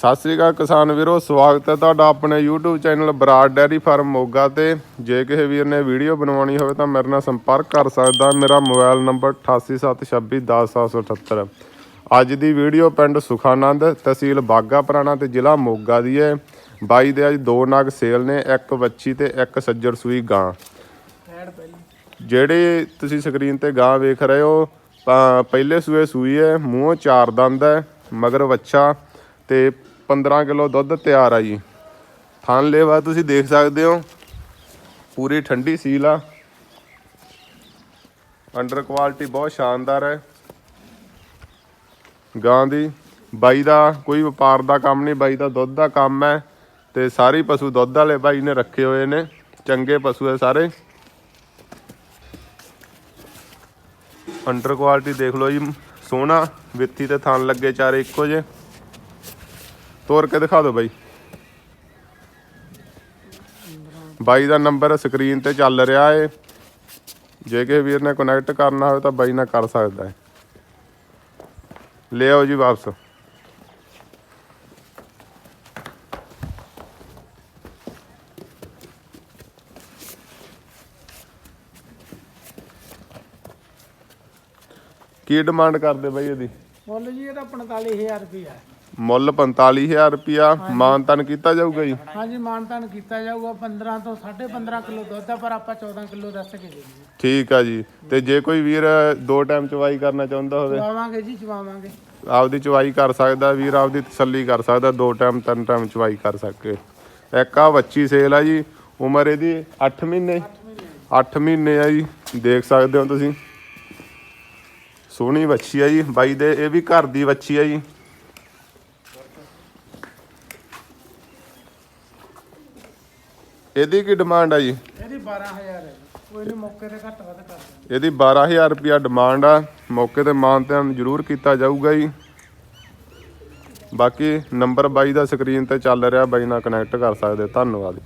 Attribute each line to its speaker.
Speaker 1: ਸਤਿ ਸ੍ਰੀ ਅਕਾਲ ਕਿਸਾਨ ਵੀਰੋ, ਸਵਾਗਤ ਹੈ ਤੁਹਾਡਾ ਆਪਣੇ YouTube channel Brar dairy farm Moga ਤੇ। ਜੇ ਕਿਸੇ ਵੀਰ ਨੇ ਵੀਡੀਓ ਬਣਵਾਉਣੀ ਹੋਵੇ ਤਾਂ ਮੇਰੇ ਨਾਲ ਸੰਪਰਕ ਕਰ ਸਕਦਾ। ਮੇਰਾ ਮੋਬਾਈਲ ਨੰਬਰ 8876210778 ਅੱਜ ਦੀ ਵੀਡੀਓ ਪਿੰਡ ਸੁਖਾਨੰਦ ਤਹਿਸੀਲ ਬਾਗਾ ਪੁਰਾਣਾ ਤੇ ਜ਼ਿਲ੍ਹਾ ਮੋਗਾ ਦੀ ਹੈ। ਬਾਈ ਦੇ ਅੱਜ ਦੋ ਨਗ ਸੇਲ ਨੇ, ਇੱਕ ਵੱਛੀ ਤੇ ਇੱਕ ਸੱਜਰ ਸੂਈ ਗਾਂ। ਜਿਹੜੇ ਤੁਸੀਂ ਸਕਰੀਨ ਤੇ ਗਾਂ ਵੇਖ ਰਹੇ ਹੋ, ਤਾਂ ਪਹਿਲੇ ਸੂਏ ਸੂਈ ਹੈ, ਮੂੰਹ ਚਾਰ ਦੰਦ ਹੈ, ਮਗਰ ਵੱਛਾ ਤੇ 15 ਕਿਲੋ ਦੁੱਧ ਤਿਆਰ ਆ ਜੀ। ਥਣ ਲੇਵਾ ਤੁਸੀਂ ਦੇਖ ਸਕਦੇ ਹੋ। ਪੂਰੀ ਠੰਡੀ ਸੀਲ ਆ। ਅੰਡਰ ਕੁਆਲਿਟੀ ਬਹੁਤ ਸ਼ਾਨਦਾਰ ਹੈ। ਗਾਂ ਦੀ ਬਾਈ ਦਾ ਕੋਈ ਵਪਾਰ ਦਾ ਕੰਮ ਨਹੀਂ, ਬਾਈ ਦਾ ਦੁੱਧ ਦਾ ਕੰਮ ਹੈ ਤੇ ਸਾਰੇ ਪਸ਼ੂ ਦੁੱਧ ਵਾਲੇ ਬਾਈ ਨੇ ਰੱਖੇ ਹੋਏ ਨੇ। ਚੰਗੇ ਪਸ਼ੂ ਹੈ ਸਾਰੇ। ਅੰਡਰ ਕੁਆਲਿਟੀ ਦੇਖ ਲਓ ਜੀ। ਸੋਹਣਾ ਵਿੱਥੀ ਤੇ ਥਣ ਲੱਗੇ ਚਾਰੇ ਇੱਕੋ ਜਿਹੇ। ਤੋਰ ਕੇ ਦਿਖਾ ਦਿਓ ਬਾਈ। ਬਾਈ ਦਾ ਨੰਬਰ ਸਕਰੀਨ ਤੇ ਚੱਲ ਰਿਹਾ ਏ। ਜੇ ਕਿਸੇ ਵੀਰ ਨੇ ਕਨੈਕਟ ਕਰਨਾ ਹੋਵੇ ਤਾਂ ਬਾਈ ਨਾਲ ਕਰ ਸਕਦਾ ਹੈ ਲੈ ਆਓ ਜੀ ਵਾਪਸ। ਕੀ ਡਿਮਾਂਡ ਕਰਦੇ ਬਾਈ ਇਹਦੀ?
Speaker 2: ਮੁੱਲ ਜੀ ਇਹਦਾ 45000 ਰੁਪਇਆ
Speaker 1: ਮੁੱਲ 45000 ਰੁਪਿਆ ਮਾਨਤਨ ਕੀਤਾ ਜਾਊਗਾ ਜੀ?
Speaker 2: ਹਾਂਜੀ ਮਾਨਤਾਨ ਕੀਤਾ ਜਾਊਗਾ। 15 ਤੋਂ 15.5 ਕਿਲੋ ਦੁੱਧ ਆ ਪਰ ਆਪਾਂ 14 ਕਿਲੋ ਦੱਸ ਕੇ ਦੇ ਦਈਏ।
Speaker 1: ਠੀਕ ਆ ਜੀ। ਤੇ ਜੇ ਕੋਈ ਵੀਰ ਦੋ ਟਾਈਮ ਚਵਾਈ ਕਰਨਾ ਚਾਹੁੰਦਾ ਹੋਵੇ?
Speaker 2: ਚਵਾਵਾਂਗੇ ਜੀ ਚਵਾਵਾਂਗੇ।
Speaker 1: ਆਪਦੀ ਚਵਾਈ ਕਰ ਸਕਦਾ ਵੀਰ ਆਪਦੀ ਤਸੱਲੀ ਕਰ ਸਕਦਾ ਦੋ ਟਾਈਮ ਤਿੰਨ ਟਾਈਮ ਚਵਾਈ ਕਰ ਸਕੇ। ਇੱਕ ਆ ਬੱਚੀ ਸੇਲ ਆ ਜੀ ਉਮਰ ਇਹਦੀ 8 ਮਹੀਨੇ। 8 ਮਹੀਨੇ ਆ ਜੀ ਦੇਖ ਸਕਦੇ ਹੋ ਤੁਸੀਂ। ਸੋਹਣੀ ਬੱਚੀ ਆ ਜੀ ਬਾਈ ਦੇ ਇਹ ਵੀ ਘਰ ਦੀ ਬੱਚੀ ਆ ਜੀ। ਇਹਦੀ ਕੀ ਡਿਮਾਂਡ ਆ ਜੀ?
Speaker 2: ਇਹਦੀ 12000 ਹੈ। ਕੋਈ ਨਹੀਂ ਮੌਕੇ ਤੇ ਘੱਟ ਵੱਧ ਕਰ।
Speaker 1: ਇਹਦੀ 12000 ਰੁਪਿਆ ਡਿਮਾਂਡ ਆ। ਮੌਕੇ ਤੇ ਮਾਨਤਾਨ ਜ਼ਰੂਰ ਕੀਤਾ ਜਾਊਗਾ ਜੀ। ਬਾਕੀ ਨੰਬਰ ਬਾਈ ਦਾ ਸਕਰੀਨ ਤੇ ਚੱਲ ਰਿਹਾ ਬਾਈ ਨਾਲ ਕਨੈਕਟ ਕਰ ਸਕਦੇ ਧੰਨਵਾਦ